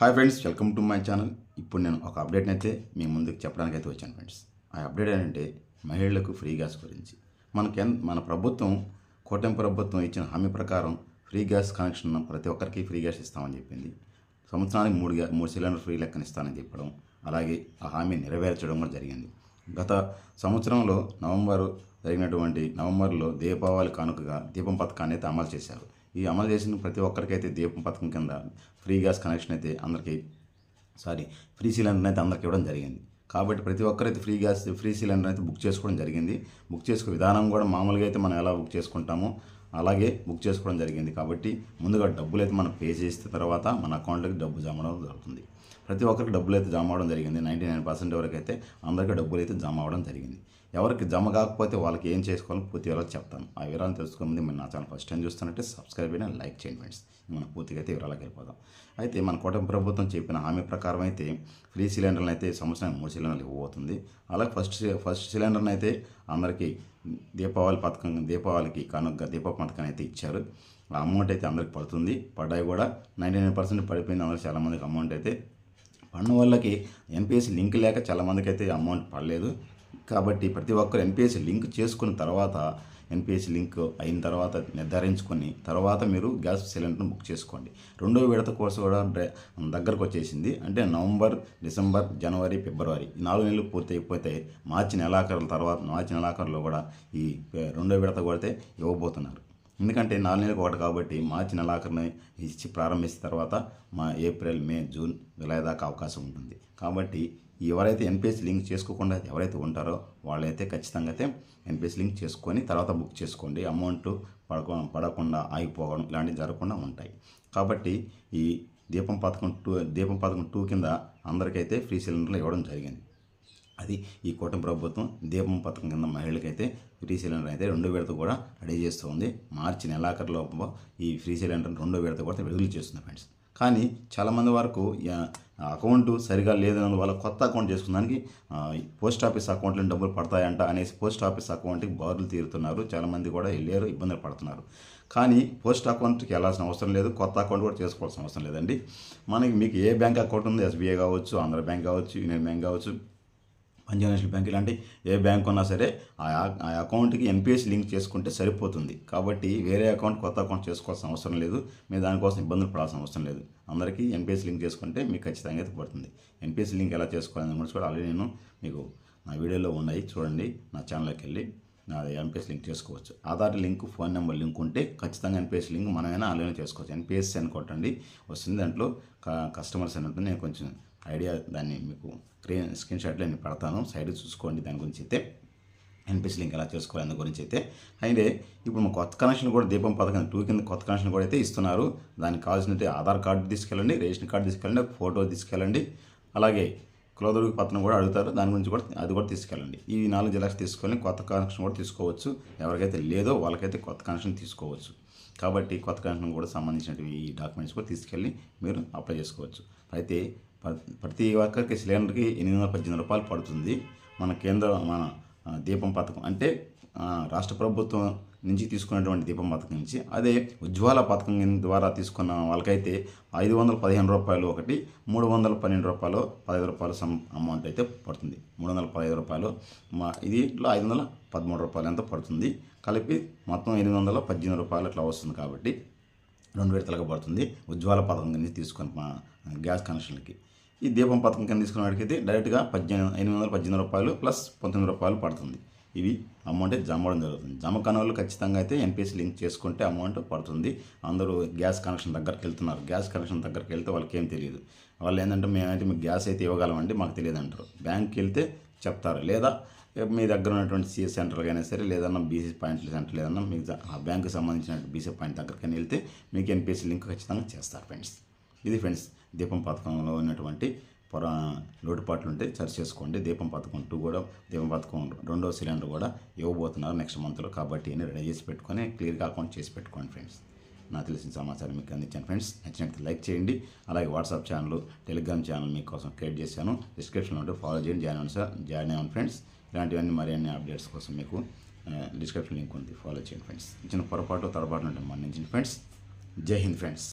Hi friends welcome to my channel ఇప్పుడు నేను ఒక అప్డేట్ అయితే మీ ముందుకు చెప్పడానికి అయితే వచ్చాను ఫ్రెండ్స్ ఆ అప్డేట్ ఏంటంటే మహిళలకు ఫ్రీ గ్యాస్ గురించి. మనకి మన ప్రభుత్వం కూటమి ప్రభుత్వం ఇచ్చిన హామీ ప్రకారం ఫ్రీ గ్యాస్ కనెక్షన్ ప్రతి ఒక్కరికి ఫ్రీ గ్యాస్ ఇస్తామని చెప్పింది. సంవత్సరానికి మూడు గ్యా మూడు సిలిండర్ ఫ్రీ లెక్కన ఇస్తానని చెప్పడం అలాగే ఆ హామీ నెరవేర్చడం కూడా జరిగింది. గత సంవత్సరంలో నవంబర్ జరిగినటువంటి నవంబర్లో దీపావళి కానుకగా దీపం పథకాన్ని అయితే అమలు చేశారు. ఈ అమలు చేసిన ప్రతి ఒక్కరికైతే దీపం పథకం కింద ఫ్రీ గ్యాస్ కనెక్షన్ అయితే అందరికీ సారీ ఫ్రీ సిలిండర్ అయితే అందరికి ఇవ్వడం జరిగింది. కాబట్టి ప్రతి ఒక్కరైతే ఫ్రీ గ్యాస్ ఫ్రీ సిలిండర్ అయితే బుక్ చేసుకోవడం జరిగింది. బుక్ చేసుకునే విధానం కూడా మామూలుగా అయితే మనం ఎలా బుక్ చేసుకుంటామో అలాగే బుక్ చేసుకోవడం జరిగింది. కాబట్టి ముందుగా డబ్బులు అయితే మనం పే చేసిన తర్వాత మన అకౌంట్లోకి డబ్బు జమ అవడం జరుగుతుంది. ప్రతి ఒక్కరికి డబ్బులు అయితే జమ అవడం జరిగింది. నైంటీ నైన్ పర్సెంట్ వరకు అయితే అందరికీ డబ్బులు అయితే జమ అవడం జరిగింది. ఎవరికి జమ కాకపోతే వాళ్ళకి ఏం చేసుకోవాలో పూర్తి వివరాలు చెప్తాను. ఆ వివరాలు తెలుసుకోమంది మీరు నా ఛానల్ ఫస్ట్ టైం చూస్తున్నట్టే సబ్స్క్రైబ్ అయినా లైక్ చేయండి ఫ్రెండ్స్. మనం పూర్తిగా అయితే వివరాలకు వెళ్ళిపోదాం. అయితే మన కూటమి ప్రభుత్వం చెప్పిన హామీ ప్రకారం అయితే ఫ్రీ సిలిండర్లు అయితే సంవత్సరానికి మూడు సిలిండర్లు ఇవ్వబోతుంది. అలాగే ఫస్ట్ ఫస్ట్ సిలిండర్ని అయితే అందరికీ దీపావళి పథకం దీపావళికి కనుక దీప పథకాన్ని అయితే ఇచ్చారు. ఆ అమౌంట్ అయితే అందరికి పడుతుంది. పడ్డాయి కూడా నైంటీ నైన్ పర్సెంట్ పడిపోయింది. అందరికి చాలామందికి అమౌంట్ అయితే పడిన వాళ్ళకి ఎంపీఎస్ లింక్ లేక చాలామందికి అయితే అమౌంట్ పడలేదు. కాబట్టి ప్రతి ఒక్కరు ఎంపీఎస్ లింక్ చేసుకున్న తర్వాత ఎన్పిఎస్ లింక్ అయిన తర్వాత నిర్ధారించుకొని తర్వాత మీరు గ్యాస్ సిలిండర్ను బుక్ చేసుకోండి. రెండో విడత కోర్సు కూడా దగ్గరకు వచ్చేసింది. అంటే నవంబర్ డిసెంబర్ జనవరి ఫిబ్రవరి ఈ నాలుగు నెలలు పూర్తి అయిపోతే మార్చి నెలాఖరుల తర్వాత మార్చి నెలాఖరులో కూడా ఈ రెండో విడత కొడితే ఇవ్వబోతున్నారు. ఎందుకంటే నాలుగు నెలలకు ఒకటి కాబట్టి మార్చి నెలాఖరుని ఇచ్చి ప్రారంభించిన తర్వాత మా ఏప్రిల్ మే జూన్ జూలై దాకా అవకాశం ఉంటుంది. కాబట్టి ఎవరైతే ఎన్పిఎస్ లింక్ చేసుకోకుండా ఎవరైతే ఉంటారో వాళ్ళైతే ఖచ్చితంగా అయితే ఎన్పిఎస్ లింక్ చేసుకొని తర్వాత బుక్ చేసుకోండి. అమౌంట్ పడక పడకుండా ఆగిపోవడం ఇలాంటివి జరగకుండా ఉంటాయి. కాబట్టి ఈ దీపం పథకం టూ దీపం పథకం టూ కింద అందరికైతే ఫ్రీ సిలిండర్లు ఇవ్వడం జరిగింది. అది ఈ కూటమి ప్రభుత్వం దీపం పథకం కింద మహిళలకైతే ఫ్రీ సిలిండర్ అయితే రెండో విడత కూడా రెడీ చేస్తుంది మార్చి నెలాఖరులో ఈ ఫ్రీ సిలిండర్ రెండో విడత కూడా విడుదల చేస్తుంది ఫ్రెండ్స్. కానీ చాలామంది వరకు అకౌంట్ సరిగా లేదన్న వాళ్ళ కొత్త అకౌంట్ చేసుకున్నానికి పోస్ట్ ఆఫీస్ అకౌంట్లో డబ్బులు పడతాయంట అనేసి పోస్ట్ ఆఫీస్ అకౌంట్కి బారులు తీరుతున్నారు. చాలామంది కూడా వెళ్ళారు ఇబ్బందులు పడుతున్నారు. కానీ పోస్ట్ అకౌంట్కి వెళ్ళాల్సిన అవసరం లేదు కొత్త అకౌంట్ కూడా చేసుకోవాల్సిన అవసరం లేదండి. మనకి మీకు ఏ బ్యాంక్ అకౌంట్ ఉంది ఎస్బీఐ కావచ్చు ఆంధ్ర బ్యాంక్ కావచ్చు యూనియన్ బ్యాంక్ కావచ్చు పంజాబ్ నేషనల్ బ్యాంక్ ఇలాంటి ఏ బ్యాంక్ ఉన్నా సరే ఆ ఆ అకౌంట్కి ఎన్పిఎస్ లింక్ చేసుకుంటే సరిపోతుంది. కాబట్టి వేరే అకౌంట్ కొత్త అకౌంట్ చేసుకోవాల్సిన అవసరం లేదు. మీరు దానికోసం ఇబ్బందులు పడాల్సిన అవసరం లేదు. అందరికీ ఎన్పిఎస్ లింక్ చేసుకుంటే మీకు ఖచ్చితంగా అయితే పడుతుంది. ఎన్పిఎస్ లింక్ ఎలా చేసుకోవాలని గురించి కూడా ఆల్రెడీ నేను మీకు నా వీడియోలో ఉన్నాయి. చూడండి. నా ఛానల్కి వెళ్ళి నా ఎన్పిఎస్ లింక్ చేసుకోవచ్చు. Aadhaar link phone number link ఉంటే ఖచ్చితంగా ఎన్పిఎస్ లింక్ మనమైనా ఆన్లైన్ చేసుకోవచ్చు. ఎన్పిఎస్ అని కొట్టండి. వస్తుంది దాంట్లో కస్టమర్స్ అని ఉంటుంది నేను కొంచెం ఐడియా దాన్ని మీకు స్క్రీన్ స్క్రీన్ షాట్లో నేను పెడతాను. సైడ్ చూసుకోండి దాని గురించి అయితే. ఎన్పిసి లింక్ ఎలా చేసుకోవాలి దాని గురించి అయితే. అయితే ఇప్పుడు మా కొత్త కనెక్షన్ కూడా దీపం పథకం టూ కింద కొత్త కనెక్షన్ కూడా అయితే ఇస్తున్నారు. దానికి కావాల్సినట్టు ఆధార్ కార్డు తీసుకెళ్ళండి రేషన్ కార్డు తీసుకెళ్ళండి ఫోటో తీసుకెళ్ళండి. అలాగే కులదొడుగు పత్రం కూడా అడుగుతారు. దాని గురించి కూడా అది కూడా తీసుకెళ్ళండి. ఈ నాలుగు జిల్లాస్ తీసుకొని కొత్త కనెక్షన్ కూడా తీసుకోవచ్చు. ఎవరికైతే లేదో వాళ్ళకైతే కొత్త కనెక్షన్ తీసుకోవచ్చు. కాబట్టి కొత్త కనెక్షన్ కూడా సంబంధించినవి ఈ డాక్యుమెంట్స్ కూడా తీసుకెళ్ళి మీరు అప్లై చేసుకోవచ్చు. అయితే ప్రతి ఒక్కరికి సిలిండర్కి ఎనిమిది వందల పద్దెనిమిది రూపాయలు పడుతుంది. మన కేంద్ర మన దీపం పథకం. అంటే రాష్ట్ర ప్రభుత్వం నుంచి తీసుకున్నటువంటి దీపం పథకం నుంచి అదే ఉజ్వాల పథకం ద్వారా తీసుకున్న వాళ్ళకైతే ఐదు వందల పదిహేను రూపాయలు ఒకటి మూడు వందల పన్నెండు రూపాయలు పదహైదు రూపాయలు సమ్ అమౌంట్ అయితే పడుతుంది. మూడు వందల పదహైదు రూపాయలు. మా ఇదిలో ఐదు వందల పదమూడు రూపాయలు ఎంత పడుతుంది? కలిపి మొత్తం ఎనిమిది వందల పద్దెనిమిది రూపాయలు అట్లా వస్తుంది కాబట్టి రెండు విడతలుగా పడుతుంది ఉజ్వాల పథకం నుంచి తీసుకున్న మా గ్యాస్ కనెక్షన్లకి. ఈ దీపం పథకం కింద తీసుకున్న వాడికైతే డైరెక్ట్గా పద్దెనిమిది ఎనిమిది వందల పద్దెనిమిది రూపాయలు ప్లస్ పంతొమ్మిది రూపాయలు పడుతుంది. ఇవి అమౌంట్ జమవడం జమ అవ్వడం జరుగుతుంది. జమ కాని ఖచ్చితంగా అయితే ఎన్పిఎస్ లింక్ చేసుకుంటే అమౌంట్ పడుతుంది. అందరూ గ్యాస్ కనెక్షన్ దగ్గరికి వెళ్తున్నారు. గ్యాస్ కనెక్షన్ దగ్గరికి వెళ్తే వాళ్ళకి ఏం తెలియదు. వాళ్ళు ఏంటంటే మేమైతే మీకు గ్యాస్ అయితే ఇవ్వగలమండి మాకు తెలియదు అంటారు. బ్యాంక్కి వెళ్తే చెప్తారు. లేదా మీ దగ్గర ఉన్నటువంటి సిఎస్ సెంటర్కి అయినా సరే లేదన్నా బీసీ పాయింట్ సెంటర్ లేదన్నా మీకు ఆ బ్యాంకు సంబంధించిన బీసీ పాయింట్ దగ్గరికి వెళ్తే మీకు ఎన్పిఎస్సి లింక్ ఖచ్చితంగా చేస్తారు ఫ్రెండ్స్. ఇది ఫ్రెండ్స్ దీపం పథకంలో ఉన్నటువంటి పొర లోటుపాట్లు ఉంటే సరి చేసుకోండి దీపం పథకం టూ కూడా దీపం పథకం రెండో సిలిండర్ కూడా ఇవ్వబోతున్నారు నెక్స్ట్ మంత్లో కాబట్టి అన్ని రెడీ చేసి పెట్టుకొని క్లియర్గా అకౌంట్ చేసి పెట్టుకోండి ఫ్రెండ్స్. నాకు తెలిసిన సమాచారం మీకు అందించాను ఫ్రెండ్స్. నచ్చినట్టు లైక్ చేయండి. అలాగే వాట్సాప్ ఛానల్ టెలిగ్రామ్ ఛానల్ మీకోసం క్రియేట్ చేశాను. డిస్క్రిప్షన్లో ఉంటే ఫాలో చేయండి. జాయిన్ అవ్వండి సార్. జాయిన్ అవ్వండి ఫ్రెండ్స్. ఇలాంటివన్నీ మరిన్ని అప్డేట్స్ కోసం మీకు డిస్క్రిప్షన్ లింక్ ఉంది. ఫాలో చేయండి ఫ్రెండ్స్. ఇచ్చిన పొరపాటు తడబాటు ఉంటే మన్నించండి ఫ్రెండ్స్. జై హింద్ ఫ్రెండ్స్.